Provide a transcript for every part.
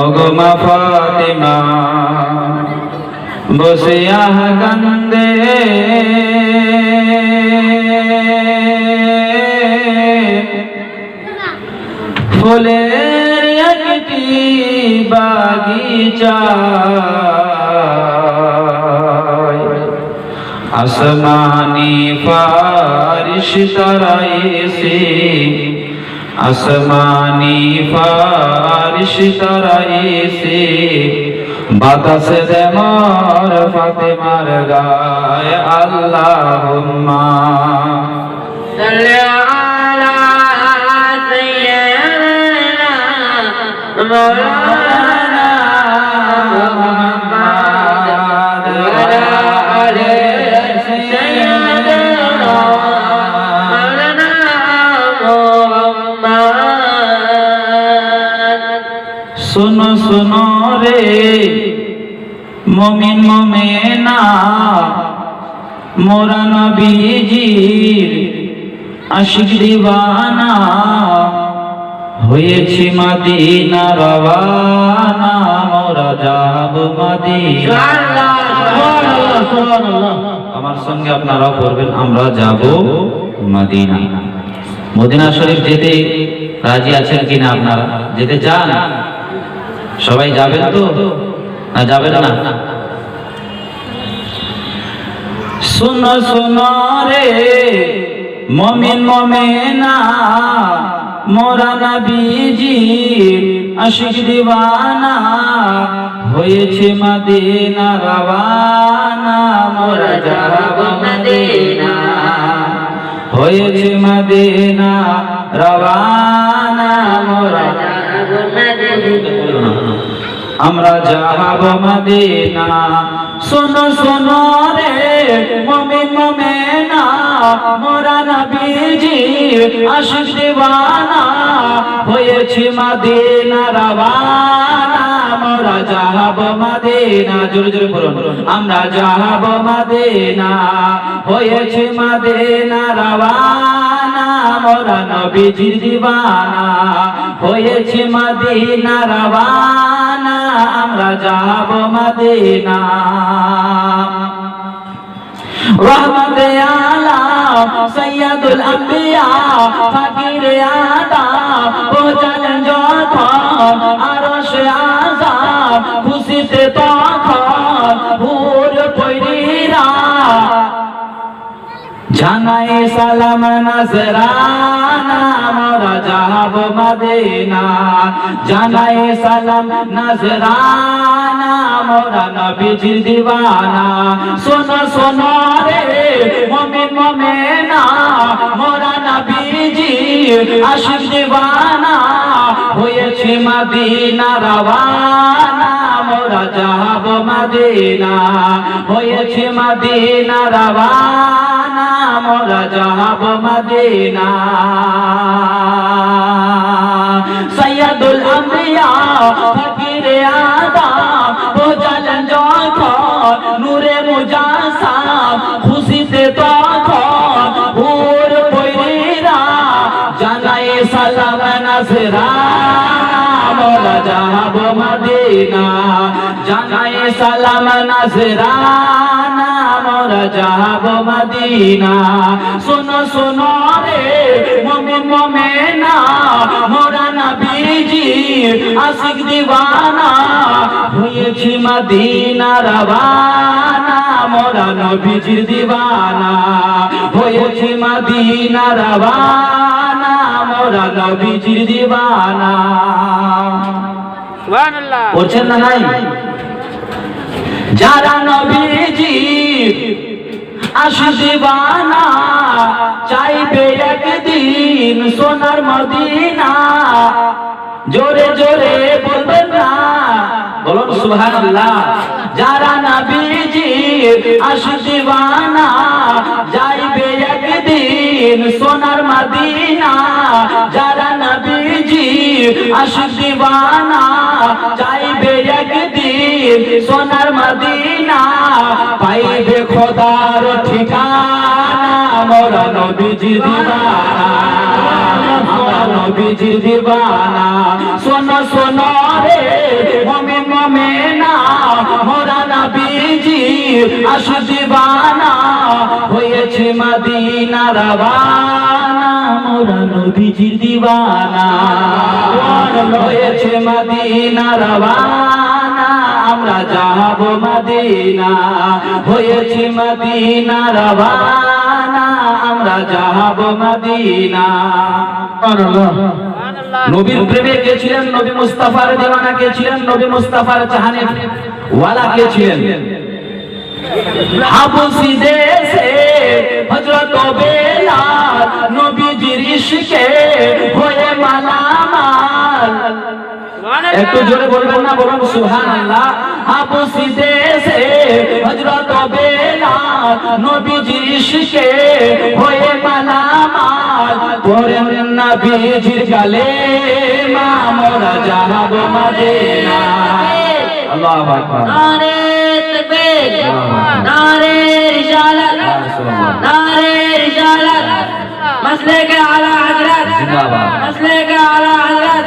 অগমা ফাতেমা বসে আহ কান্দে। ফুলের একটি বাগিচা। আসমানি ফারিশ তারা এসে, আসমানি ফারিশ তারা এসে, বাতাস দেমার ফাতেমার গায় আল্লাহুম্মা। সাল্লি আলা সাইয়্যিদিনা মাওলানা শোনো শোনো রে। মমিন মমেনা, মোরা নবীজির আশিক দিবানা। হয়েছে মাদিনা রওয়ানা, মোরা যাব আমার সঙ্গে আপনারাও করবেন আমরা যাব মদিনা। মদিনা শরীফ যেতে রাজি আছেন কিনা আপনারা? যেতে চান? সবাই যাবেন তো? না, যাবেন না। শুনো শুনো রে, মমিন, মমেনা মোরা নবীজি আশিক দিওয়ানা, হয়েছে মদিনা রওয়ানা মোরা যাব মদিনা, হয়েছে মদিনা রওয়ানা মোরা আমরা যাব মদিনা। শোনো শোনো রে মমিন মমেনা, মোরা নবীজি আশিক দিওয়ানা, হয়েছে মদিনা রওয়ানা, মোরা যাব মদিনা। জোরে জোরে বলুন, আমরা যাব মদিনা, হয়েছে মদিনা রওয়ানা। মোরা নবীজির দিওয়ানা হয়েছে মদিনা রওয়ানা, আমরা যাব মদিনা। রহমতে আলাম, সৈয়দুল আম্বিয়া, ফকির আদম, পৌঁছালেন যখন আরশ আযাম খুশিতে তখন জানাই সালাম, নজরানা মোরা যাব মদিনা। জানাই সালাম, নজরানা মোরা নবীজির দিওয়ানা। শোনো শোনো রে মমিন, মমেনা মোরা নবীজি আশিক দিওয়ানা। হয়েছে মদিনা রওয়ানা মোরা যাব মদিনা। হয়েছে মদিনা রওয়ানা। মোরা যাব মদিনা সৈয়দুল আম্বিয়া ফকির আদম বোঝালেন যখন নূরে মুজাসাম খুশিতে তখন ভোর পৈরা জানাই সালাম নাসরানা মোরা যাব মদিনা জানাই সালাম নাসরানা মোরা যাব মদিনা। শোনো শোনো রে মমিন মমেনা মোরা নবীজি আশিক দিওয়ানা। হয়েছি মদিনা রওয়ানা মোরা নবীজির দিওয়ানা। হয়েছি মদিনা রওয়ানা মোরা নবীজির দিওয়ানা। সুবহানাল্লাহ। করছেন না নাই? যারা নবীজি আশি দিবানা, চাইবে একদিন সোনার মদিনা। জোরে জোরে বলবেন না, বলুন সুবহানাল্লাহ। যারা নবীজি আশি দিবানা যাইবে একদিন সোনার মদিনা। যারা নবীজি আশিক দিবানা, চাইবে একদিন সোনার মদিনা। নবীজি দিবানা, আমরা নবীজি দিবানা। শোনো শোনো রে, মমিন, মমেনা, মোরা নবীজি আশু দিবানা, হয়েছে মদিনা রবানা মোরা নবীজি দিবানা। হয়েছে মদিনা রবানা আমরা যাব মদিনা হয়েছে মদিনা রবানা আমরা যাব মদিনা। নবীর প্রেমে কে ছিলেন? নবী মুস্তাফার দেওয়ানা কে ছিলেন? নবী মুস্তাফার চাহানে ওয়ালা কে ছিলেন? হাবসি দেশে হযরত বেলাল নবীজির ইশকে হয়ে মালামাল একটু জোরে বলবেন না বলুন সুবহানাল্লাহ। হাবসি দেশে হযরত বেলাল নবীজির ইশকে হয়ে মালামাল পড়েন নবীজির গালে। মামরা যাহাব মদিনা। আল্লাহু আকবার। নারে তাকবীর নারে রিসালাত নারে রিসালাত মাসলে কে আলা হযরত জিন্দাবাদ। কে আলা হযরত।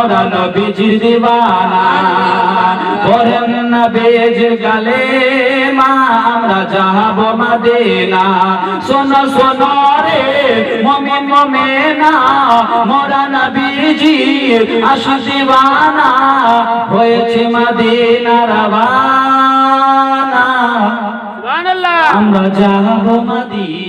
মোরা নবীজির দিবানা করেন নবীজির গালে মা আমরা যাব মদিনা। শোনো শোনো রে মমিন মমেনা মোরা নবীজি আশু দিবানা হয়েছে মদিনা রবানা আমরা যাব মদিনা।